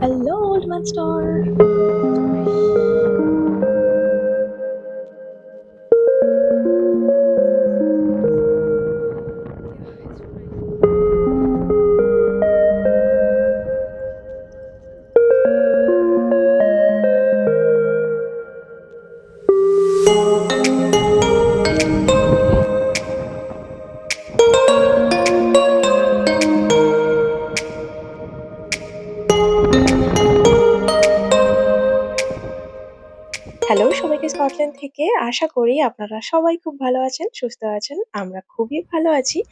Hello, Old Man Store. Hello সবাইকে Scotland থেকে আশা করি আপনারা সবাই খুব ভালো আছেন, সুস্থ আছেন। আমরা খুবই ভালো আছি।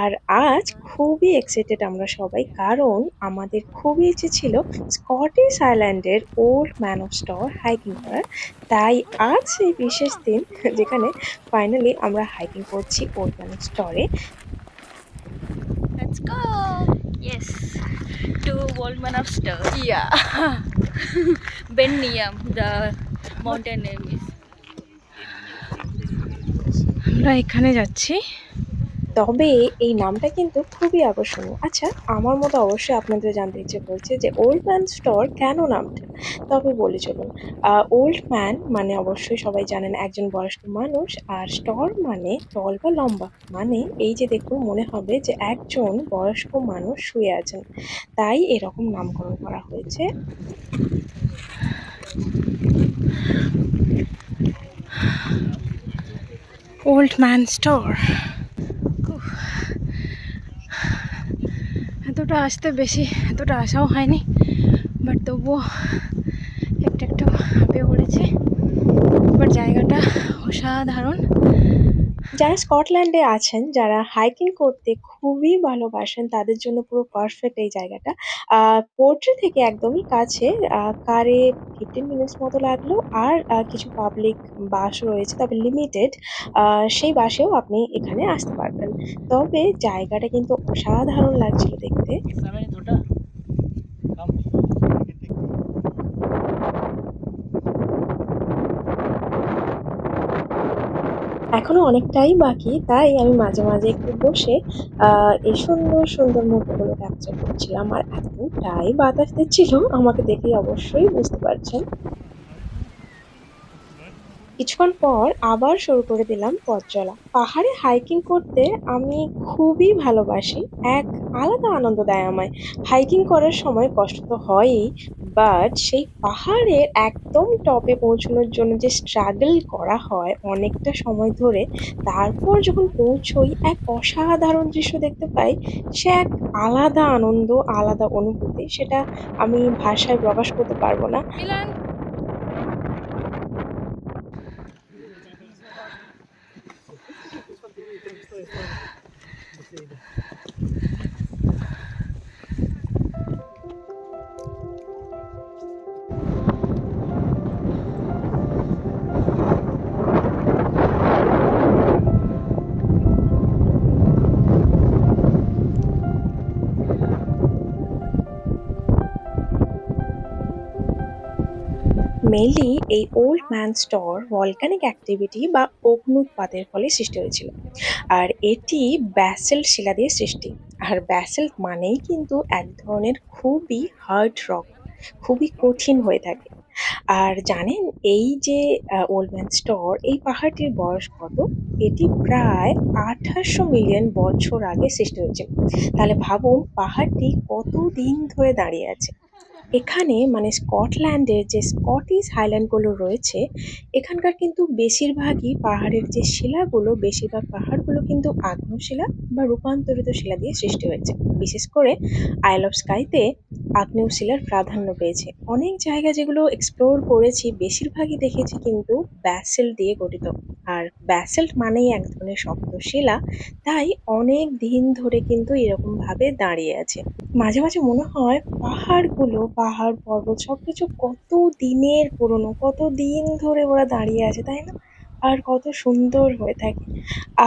আর আজ খুবই এক্সাইটেড আমরা সবাই কারণ আমাদের খুবই ইচ্ছে ছিল স্কটিশ আইল্যান্ডের old man of Storr hiking করার। তাই আজ সেই বিশেষ দিন যেখানে ফাইনালি আমরা হাইকিং করছি ওল্ড ম্যানর স্টোরে। Let's go! Yes, to Waldman of Star. Yeah. Ben Niam, the is. আমরা এখানে যাচ্ছি তবে এই নামটা কিন্তু খুবই আকর্ষণীয়। আচ্ছা, আমার মতো অবশ্যই আপনাদের জানতে ইচ্ছে করছে যে ওল্ড ম্যান স্টোর কেন নামটা? তবে বলি চলুন। ওল্ড ম্যান মানে অবশ্যই সবাই জানেন একজন বয়স্ক মানুষ আর স্টোর মানে টল বা লম্বা। মানে এই যে দেখুন মনে হবে যে একজন বয়স্ক মানুষ শুয়ে আছেন। তাই এরকম নামকরণ করা হয়েছে। ওল্ড ম্যান স্টোর এতটা আসতে বেশি, এতটা আসাও হয়নি বাট তবুও একটু একটু হাঁপে পড়েছে। বাট জায়গাটা অসাধারণ। যারা স্কটল্যান্ডে আছেন, যারা হাইকিং করতে খুবই ভালোবাসেন তাদের জন্য পুরো পারফেক্ট এই জায়গাটা। আ পোর্ট্রি থেকে একদমই কাছে। আ কারে 15 মিনিটস মতো লাগল। আর আ কিছু পাবলিক বাস রয়েছে তবে লিমিটেড। আ সেই বাসেও আপনি এখানে আসতে পারবেন। তবে জায়গাটা কিন্তু অসাধারণ লাগছিল দেখতে। এখনও অনেকটাই বাকি। তাই আমি মাঝে, মাঝে একটু বসে আ এই সুন্দর, সুন্দর মুহূর্তগুলো ক্যাপচার করছিলাম। আর এতটাই বাতাস দিচ্ছিল আমাকে দেখেই অবশ্যই বুঝতে পারছেন। কিছুক্ষণ পর আবার শুরু করে দিলাম পথ চলা। পাহাড়ে হাইকিং করতে আমি খুবই ভালোবাসি। এক আলাদা আনন্দ দেয় আমায়। হাইকিং করার সময় কষ্ট তো হয়ই, বাট সেই পাহাড়ের একদম টপে পৌঁছানোর জন্য যে স্ট্রাগল করা হয় অনেকটা সময় ধরে, তারপর যখন পৌঁছোই এক অসাধারণ দৃশ্য দেখতে পাই, সে এক আলাদা আনন্দ, আলাদা অনুভূতি। সেটা আমি ভাষায় প্রকাশ করতে পারব না। মেইনলি এই old man Storr volcanic activity বা অগ্ন্যুৎপাতের ফলে সৃষ্টি হয়েছিল। আর এটি ব্যাসল্ট শিলা দিয়ে সৃষ্টি। আর ব্যাসল্ট মানেই কিন্তু এক ধরনের খুবই হার্ড রক। খুবই কঠিন হয়ে থাকে। আর জানেন, এই যে ওল্ড ম্যান স্টোর এই পাহাড়টির বয়স কত? এটি প্রায় ২৮০০ মিলিয়ন বছর আগে সৃষ্টি হয়েছিল। তাহলে ভাবুন, পাহাড়টি কতদিন ধরে দাঁড়িয়ে আছে। এখানে মানে স্কটল্যান্ডের যে স্কটিশ হাইল্যান্ডগুলো রয়েছে, এখানকার কিন্তু বেশিরভাগই পাহাড়ের যে শিলাগুলো, বেশিরভাগ পাহাড়গুলো কিন্তু আগ্নেয় শিলা বা রূপান্তরিত শিলা দিয়ে সৃষ্টি হয়েছে। বিশেষ করে আইল অফ স্কাইতে আগ্নেয় শিলার প্রাধান্য পেয়েছে। অনেক জায়গা যেগুলো এক্সপ্লোর করেছি বেশিরভাগই দেখেছি কিন্তু ব্যাসল্ট দিয়ে গঠিত। আর ব্যাসল্ট মানেই এক ধরনের শক্ত শিলা, তাই অনেক দিন ধরে কিন্তু এরকমভাবে দাঁড়িয়ে আছে। মাঝে, মাঝে মনে হয় পাহাড়গুলো, পাহাড় পর্বত সব কিছু কত দিনের পুরনো, কতদিন ধরে ওরা দাঁড়িয়ে আছে, তাই না? আর কত সুন্দর হয়ে থাকে।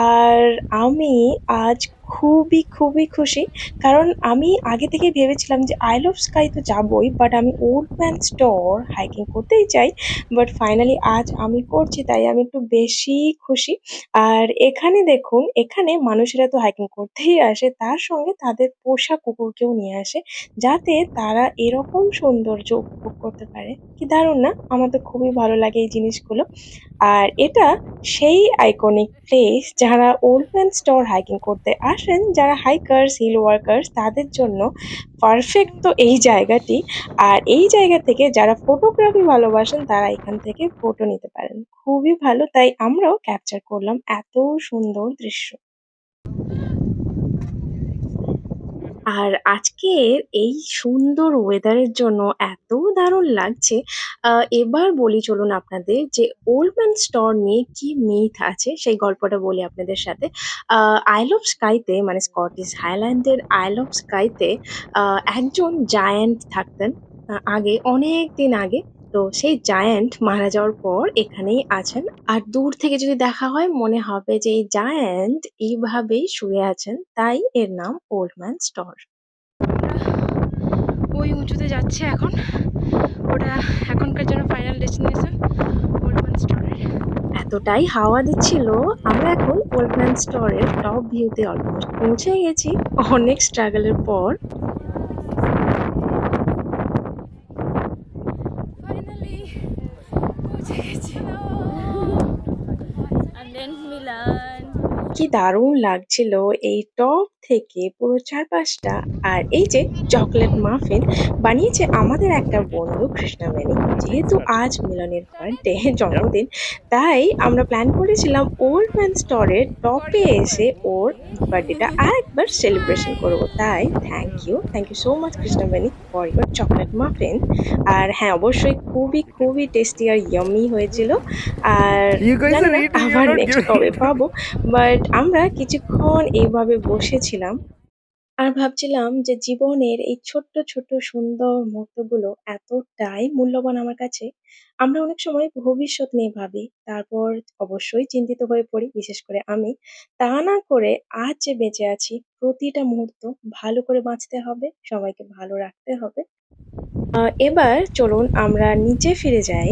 আর আমি আজ খুবই, খুবই খুশি। কারণ আমি আগে থেকে ভেবেছিলাম যে আইল অফ স্কাই তো যাবোই। বাট আমি ওল্ড ম্যান স্টোর হাইকিং করতেই চাই। বাট ফাইনালি আজ আমি করছি তাই আমি একটু বেশিই খুশি। আর এখানে দেখুন, এখানে মানুষেরা তো হাইকিং করতেই আসে, তার সঙ্গে তাদের পোষা কুকুরকেও নিয়ে আসে। যাতে তারা এরকম সৌন্দর্য উপভোগ করতে পারে। কি দারুণ না? আমার তো খুবই ভালো লাগে এই জিনিসগুলো। আর এটা সেই আইকনিক প্লেস যারা ওল্ড ম্যান স্টোর হাইকিং করতে আসেন, যারা হাইকার্স, হিল ওয়ার্কার্স তাদের জন্য পারফেক্ট তো এই জায়গাটি। আর এই জায়গা থেকে যারা ফটোগ্রাফি ভালোবাসেন তারা এখান থেকে ফটো নিতে পারেন। খুবই ভালো তাই আমরাও ক্যাপচার করলাম এত সুন্দর দৃশ্য। আর আজকের এই সুন্দর ওয়েদারের জন্য এত দারুণ লাগছে। আহ, এবার বলি চলুন আপনাদের যে ওল্ড ম্যান স্টোর নিয়ে কি মিথ আছে সেই গল্পটা বলি আপনাদের সাথে। আইল অফ স্কাইতে মানে স্কটিশ হাইল্যান্ডের আইল অফ স্কাইতে আহ, একজন জায়ান্ট থাকতেন আগে অনেক দিন আগে। তো সেই জায়ান্ট মারা যাওয়ার পর এখানেই আছেন। আর দূর থেকে যদি দেখা হয় মনে হবে যে এই জায়ান্ট এইভাবেই শুয়ে আছেন। তাই এর নাম ওল্ড ম্যান স্টোর। ওই উঁচুতে যাচ্ছে এখন ওটা এখনকার জন্য ফাইনাল ডেস্টিনেশন ওল্ডম্যান স্টোরের এতটাই হাওয়া দিচ্ছিল আমরা এখন ওল্ড ম্যান স্টোরের টপ ভিউতে অলমোস্ট পৌঁছে গেছি অনেক স্ট্রাগলের পর Gigi. and then Milan. কি দারুণ লাগছিল এই টপ থেকে পুরো চারপাশটা। আর এই যে চকলেট মাফিন বানিয়েছে আমাদের একটা বন্ধু কৃষ্ণাবেণী যেহেতু আজ মিলনের বার্থডে জন্মদিন তাই আমরা প্ল্যান করেছিলাম ওল্ড ম্যান স্টোরের টপে এসে ওর বার্থডেটা আরেকবার সেলিব্রেশন করব। তাই thank you thank you so much Krishnaveni for your chocolate muffin আর হ্যাঁ অবশ্যই খুবই খুবই টেস্টি আর ইয়ামি হয়েছিল। আর আবার নেক্সট কবে পাবো বাট আমরা কিছুক্ষণ এইভাবে বসেছিলাম আর ভাবছিলাম যে জীবনের এই ছোট্ট ছোট্ট, সুন্দর মুহূর্তগুলো এতটাই মূল্যবান আমার কাছে। আমরা অনেক সময় ভবিষ্যৎ নিয়ে ভাবি, তারপর অবশ্যই চিন্তিত হয়ে পড়ি, বিশেষ করে আমি। তা না করে আজ যে বেঁচে আছি, প্রতিটা মুহূর্ত ভালো করে বাঁচতে হবে, সবাইকে ভালো রাখতে হবে। এবার চলুন আমরা নিচে ফিরে যাই।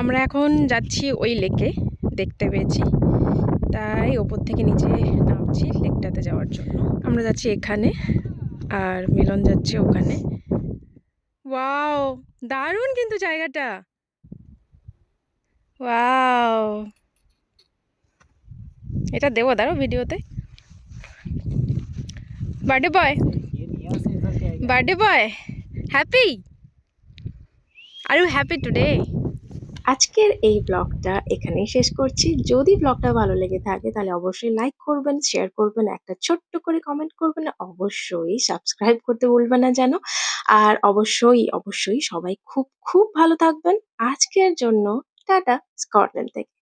আমরা এখন যাচ্ছি ওই লেকে দেখতে পেয়েছি। তাই ওপর থেকে নিচে নামছি লেকটাতে যাওয়ার জন্য। আমরা যাচ্ছি এখানে, আর মিলন যাচ্ছে ওখানে। ওয়াও দারুণ কিন্তু জায়গাটা। ওয়াও এটা দেবো দাঁড়ো ভিডিওতে। Birthday boy birthday boy happy are you happy today আজকের এই ব্লগটা এখানেই শেষ করছি। যদি ব্লগটা ভালো লেগে থাকে, তাহলে অবশ্যই লাইক করবেন শেয়ার করবেন, একটা ছোট্ট করে কমেন্ট করবেন। অবশ্যই সাবস্ক্রাইব করতে ভুলবেন না যেন। আর অবশ্যই অবশ্যই সবাই খুব খুব ভালো থাকবেন। আজকের জন্য টাটা স্কটল্যান্ড থেকে।